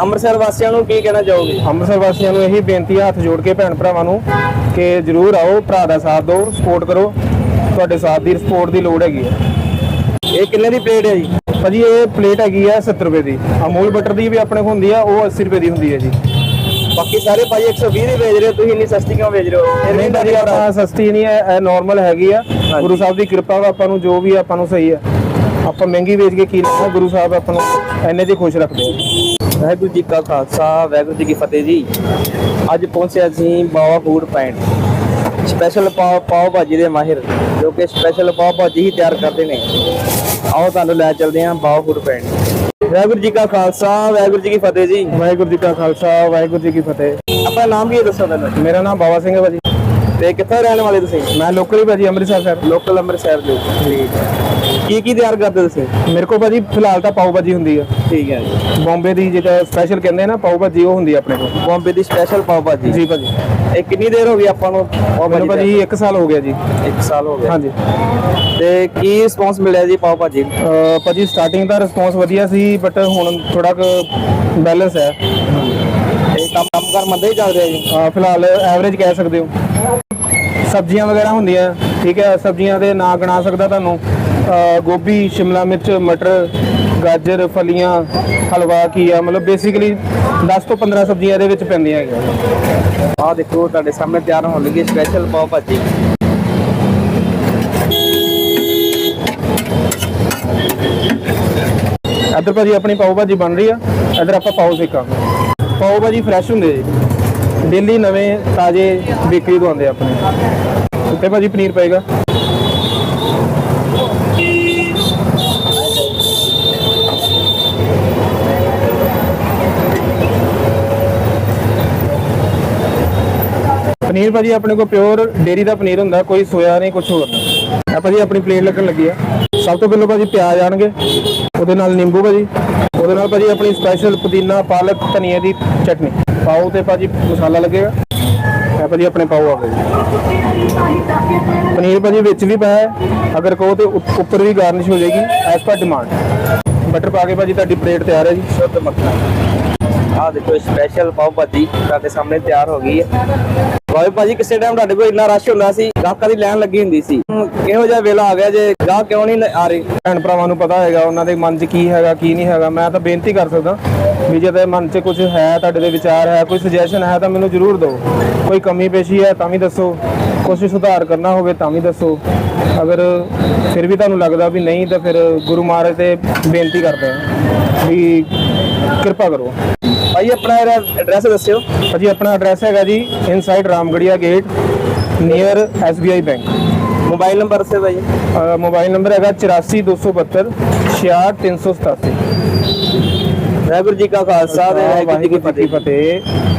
ਅੰਮ੍ਰਿਤਸਰ ਵਾਸੀਆਂ ਨੂੰ ਕੀ ਕਹਿਣਾ ਚਾਹੋਗੇ? ਅੰਮ੍ਰਿਤਸਰ ਵਾਸੀਆਂ ਨੂੰ ਇਹੀ ਬੇਨਤੀ ਹੈ ਹੱਥ ਜੋੜ ਕੇ ਭੈਣ ਭਰਾਵਾਂ ਨੂੰ ਕਿ ਜਰੂਰ ਆਓ ਭਰਾ ਦਾ ਸਾਥ ਦਿਓ ਸਪੋਰਟ ਕਰੋ। ਤੁਹਾਡੇ ਸਾਥ ਦੀ ਸਪੋਰਟ ਦੀ ਲੋੜ ਹੈਗੀ ਹੈ ਇਹ ਕਿੰਨੇ ਦੀ ਪਲੇਟ ਹੈ ਜੀ? ਭਾਜੀ ਇਹ ਪਲੇਟ ਹੈਗੀ ਹੈ 70 ਰੁਪਏ ਦੀ। ਅਮੂਲ ਬਟਰ ਦੀ ਵੀ ਆਪਣੇ ਕੋਲ ਹੁੰਦੀ ਆ ਉਹ 80 ਰੁਪਏ ਦੀ ਹੁੰਦੀ ਹੈ ਜੀ। ਬਾਕੀ ਸਾਰੇ ਭਾਈ 120 ਦੀ ਵੇਚ ਰਹੇ ਹੋ ਤੁਸੀਂ ਇੰਨੀ ਸਸਤੀ ਕਿਉਂ ਵੇਚ ਰਹੇ ਹੋ? ਨਹੀਂ ਭਾਜੀ ਆਪਾਂ ਸਸਤੀ ਨਹੀਂ ਹੈ ਇਹ ਨਾਰਮਲ ਹੈਗੀ ਆ। ਗੁਰੂ ਸਾਹਿਬ ਦੀ ਕਿਰਪਾ ਵਾ ਆਪਾਂ ਨੂੰ ਜੋ ਵੀ ਆ, ਆਪਾਂ ਨੂੰ ਸਹੀ ਹੈ ਆਪਾਂ ਮਹਿੰਗੀ ਵੇਚ ਕੇ ਕੀ ਲੈਣਾ ਗੁਰੂ ਸਾਹਿਬ ਆਪਾਂ ਨੂੰ ਐਨੇ ਦੀ ਖੁਸ਼ ਰੱਖਦੇ ਵਾਹਿਗੁਰੂ ਜੀ ਕਾ ਖਾਲਸਾ ਵਾਹਿਗੁਰੂ ਜੀ ਕੀ ਫਤਿਹ ਜੀ। ਅੱਜ ਪਹੁੰਚਿਆ ਅਸੀਂ ਬਾਵਾ ਫੂਡ ਪੁਆਇੰਟ। ਸਪੈਸ਼ਲ ਪਾਓ ਪਾਓ ਭਾਜੀ ਦੇ ਮਾਹਿਰ ਜੋ ਕਿ ਸਪੈਸ਼ਲ ਪਾਓ ਭਾਜੀ ਹੀ ਤਿਆਰ ਕਰਦੇ ਨੇ। ਆਓ ਤੁਹਾਨੂੰ ਲੈ ਚੱਲਦੇ ਹਾਂ ਬਾਵਾ ਫੂਡ ਪੁਆਇੰਟ। ਵਾਹਿਗੁਰੂ ਜੀ ਕਾ ਖਾਲਸਾ ਵਾਹਿਗੁਰੂ ਜੀ ਕੀ ਫਤਿਹ ਜੀ। ਵਾਹਿਗੁਰੂ ਜੀ ਕਾ ਖਾਲਸਾ ਵਾਹਿਗੁਰੂ ਜੀ ਕੀ ਫਤਿਹ। ਆਪਣਾ ਨਾਮ ਕੀ ਦੱਸੋ ਮੈਨੂੰ? ਮੇਰਾ ਨਾਮ ਬਾਬਾ ਸਿੰਘ ਹੈ ਭਾਜੀ। ਤੇ ਕਿੱਥੋਂ ਰਹਿਣ ਵਾਲੇ ਤੁਸੀਂ? ਮੈਂ ਲੋਕਲ ਹੀ ਭਾਜੀ ਅੰਮ੍ਰਿਤਸਰ ਸਰ ਲੋਕਲ ਅੰਮ੍ਰਿਤਸਰ ਦੇ ਠੀਕ ਹੈ। ਕੀ ਕੀ ਤਿਆਰ ਕਰਦੇ ਤੁਸੀਂ? ਮੇਰੇ ਕੋਲ ਭਾਜੀ ਫਿਲਹਾਲ ਤਾਂ ਪਾਓ ਭਾਜੀ ਹੁੰਦੀ ਆ। ਠੀਕ ਹੈ ਜੀ। ਬੰਬੇ ਦੀ ਜਿਹੜਾ ਸਪੈਸ਼ਲ ਕਹਿੰਦੇ ਆ ਨਾ ਪਾਓ ਭਾਜੀ ਉਹ ਹੁੰਦੀ ਆ ਆਪਣੇ ਕੋਲ। ਬੰਬੇ ਦੀ ਸਪੈਸ਼ਲ ਪਾਓ ਭਾਜੀ? ਜੀ ਭਾਜੀ। ਇਹ ਕਿੰਨੀ ਦੇਰ ਹੋ ਗਈ ਆਪਾਂ ਨੂੰ ਪਾਓ ਮੈਨੂੰ ਭਾਜੀ 1 ਸਾਲ ਹੋ ਗਿਆ ਜੀ। ਇੱਕ ਸਾਲ ਹੋ ਗਿਆ। ਹਾਂਜੀ। ਤੇ ਕੀ ਰਿਸਪੌਂਸ ਮਿਲਿਆ ਜੀ ਪਾਓ ਭਾਜੀ? ਨੂੰ? ਅਹ ਭਾਜੀ ਸਟਾਰਟਿੰਗ ਦਾ ਰਿਸਪੌਂਸ ਵਧੀਆ ਸੀ ਬਟ ਹੁਣ ਥੋੜਾ ਕੁ ਬੈਲੈਂਸ ਹੈ। ਇਹ ਕੰਮ ਕੰਮ ਕਰ ਮੰਦੇ ਹੀ ਚੱਲ ਰਿਹਾ ਜੀ? ਅਹ ਫਿਲਹਾਲ ਐਵਰੇਜ ਕਹਿ ਸਕਦੇ ਹੋ। ਸਬਜ਼ੀਆਂ ਵਗੈਰਾ ਹੁੰਦੀਆਂ ਠੀਕ ਹੈ ਸਬਜ਼ੀਆਂ ਦੇ ਨਾਂ ਗਿਣਾ ਸਕਦਾ ਤੁਹਾਨੂੰ। ਗੋਭੀ ਸ਼ਿਮਲਾ ਮਿਰਚ ਮਟਰ ਗਾਜਰ ਫਲੀਆਂ ਹਲਵਾ ਕੀਆ ਮਤਲਬ ਬੇਸਿਕਲੀ 10 ਤੋਂ 15 ਸਬਜ਼ੀਆਂ ਇਹਦੇ ਵਿੱਚ ਪੈਂਦੀਆਂ ਹੈਗੀਆਂ। ਆਹ ਦੇਖੋ ਤੁਹਾਡੇ ਸਾਹਮਣੇ ਤਿਆਰ ਹੋਣ ਲੱਗੀ ਸਪੈਸ਼ਲ ਪਾਓ ਭਾਜੀ। ਇੱਧਰ ਭਾਜੀ ਆਪਣੀ ਪਾਓ ਭਾਜੀ ਬਣ ਰਹੀ ਆ। ਇੱਧਰ ਆਪਾਂ ਪਾਓ ਸੇਕਾਂਗੇ। ਪਾਓ ਭਾਜੀ ਫਰੈਸ਼ ਹੁੰਦੇ ਜੀ। ਡੇਲੀ ਨਵੇਂ ਤਾਜ਼ੇ ਬੇਕਰੀ ਤੋਂ ਆਉਂਦੇ ਆ ਆਪਣੇ। ਉੱਤੇ ਭਾਜੀ ਪਨੀਰ ਪਏਗਾ। ਪਨੀਰ ਭਾਜੀ, ਆਪਣੇ ਕੋਲ ਪਿਓਰ ਡੇਰੀ ਦਾ ਪਨੀਰ ਹੁੰਦਾ, ਕੋਈ ਸੋਇਆ ਨਹੀਂ ਕੁਝ ਹੋਰ ਨਹੀਂ। ਆ ਭਾਜੀ, ਆਪਣੀ ਪਲੇਟ ਲੱਗਣ ਲੱਗੀ ਆ। ਸਭ ਤੋਂ ਪਹਿਲਾਂ ਭਾਜੀ ਪਿਆਜ਼ ਆਣਗੇ, ਉਹਦੇ ਨਾਲ ਨਿੰਬੂ ਭਾਜੀ, ਉਹਦੇ ਨਾਲ ਭਾਜੀ ਆਪਣੀ ਸਪੈਸ਼ਲ ਪੁਦੀਨਾ, ਪਾਲਕ, ਧਨੀਏ ਦੀ ਚਟਨੀ। ਪਾਓ ਤੇ ਭਾਜੀ ਮਸਾਲਾ ਲੱਗੇਗਾ। ਇਹ ਭਾਜੀ ਆਪਣੇ ਪਾਓ ਆ ਗਏ ਪਨੀਰ ਭਾਜੀ ਵਿੱਚ ਵੀ ਪਾਇਆ ਅਗਰ ਕਹੋ ਤੇ ਉੱਪਰ ਵੀ ਗਾਰਨਿਸ਼ ਹੋ ਜਾਏਗੀ ਐਸ ਪਰ ਡਿਮਾਂਡ ਬਟਰ ਪਾ ਕੇ ਭਾਜੀ ਤੁਹਾਡੀ ਪਲੇਟ ਤਿਆਰ ਹੈ ਜੀ। ਸ਼ੁੱਧ ਮੱਖਣ। ਆਹ ਦੇਖੋ ਸਪੈਸ਼ਲ ਪਾਓ ਭਾਜੀ, ਤੁਹਾਡੇ ਸਾਹਮਣੇ ਤਿਆਰ ਹੋ ਗਈ ਹੈ। ਵਾਹ ਭਾਜੀ ਕਿਸੇ ਟਾਈਮ ਤੁਹਾਡੇ ਕੋਲ ਇੰਨਾ ਰਸ਼ ਹੁੰਦਾ ਸੀ, ਗਾਹਕਾਂ ਦੀ ਲਾਈਨ ਲੱਗੀ ਹੁੰਦੀ ਸੀ। ਕਿਹੋ ਜਿਹਾ ਵੇਲਾ ਆ ਗਿਆ ਜੇ ਗਾਹਕ ਕਿਉਂ ਨਹੀਂ ਆ ਰਹੇ? ਭੈਣ ਭਰਾਵਾਂ ਨੂੰ ਪਤਾ ਹੈਗਾ, ਉਹਨਾਂ ਦੇ ਮਨ 'ਚ ਕੀ ਹੈਗਾ, ਕੀ ਨਹੀਂ ਹੈਗਾ। ਮੈਂ ਤਾਂ ਬੇਨਤੀ ਕਰ ਸਕਦਾ ਵੀ ਜੇ ਤੇ ਮਨ 'ਚ ਕੁਝ ਹੈ, ਤੁਹਾਡੇ ਦੇ ਵਿਚਾਰ ਹੈ, ਕੋਈ ਸੁਜੈਸ਼ਨ ਹੈ ਤਾਂ ਮੈਨੂੰ ਜ਼ਰੂਰ ਦਿਓ। ਕੋਈ ਕਮੀ ਪੇਸ਼ੀ ਹੈ ਤਾਂ ਵੀ ਦੱਸੋ। ਕੁਝ ਸੁਧਾਰ ਕਰਨਾ ਹੋਵੇ ਤਾਂ ਵੀ ਦੱਸੋ। ਅਗਰ ਫਿਰ ਵੀ ਤੁਹਾਨੂੰ ਲੱਗਦਾ ਵੀ ਨਹੀਂ, ਤਾਂ ਫਿਰ ਗੁਰੂ ਮਹਾਰਾਜ ਤੇ ਬੇਨਤੀ ਕਰਦੇ ਹਾਂ ਵੀ ਕਿਰਪਾ ਕਰੋ। ਭਾਈ ਆਪਣਾ ਐਡਰੈਸ ਦੱਸਿਓ। ਭਾਜੀ ਆਪਣਾ ਐਡਰੈਸ ਹੈਗਾ ਜੀ inside Ramgarhia gate near SBI bank mobile number ਦੱਸਿਓ ਭਾਈ। ਮੋਬਾਈਲ ਨੰਬਰ ਹੈਗਾ 84272 66387 ਵਾਹਿਗੁਰੂ ਜੀ ਕਾ ਖਾਲਸਾ ਤੇ ਵਾਹਿਗੁਰੂ ਜੀ ਕੀ ਫਤਿਹ।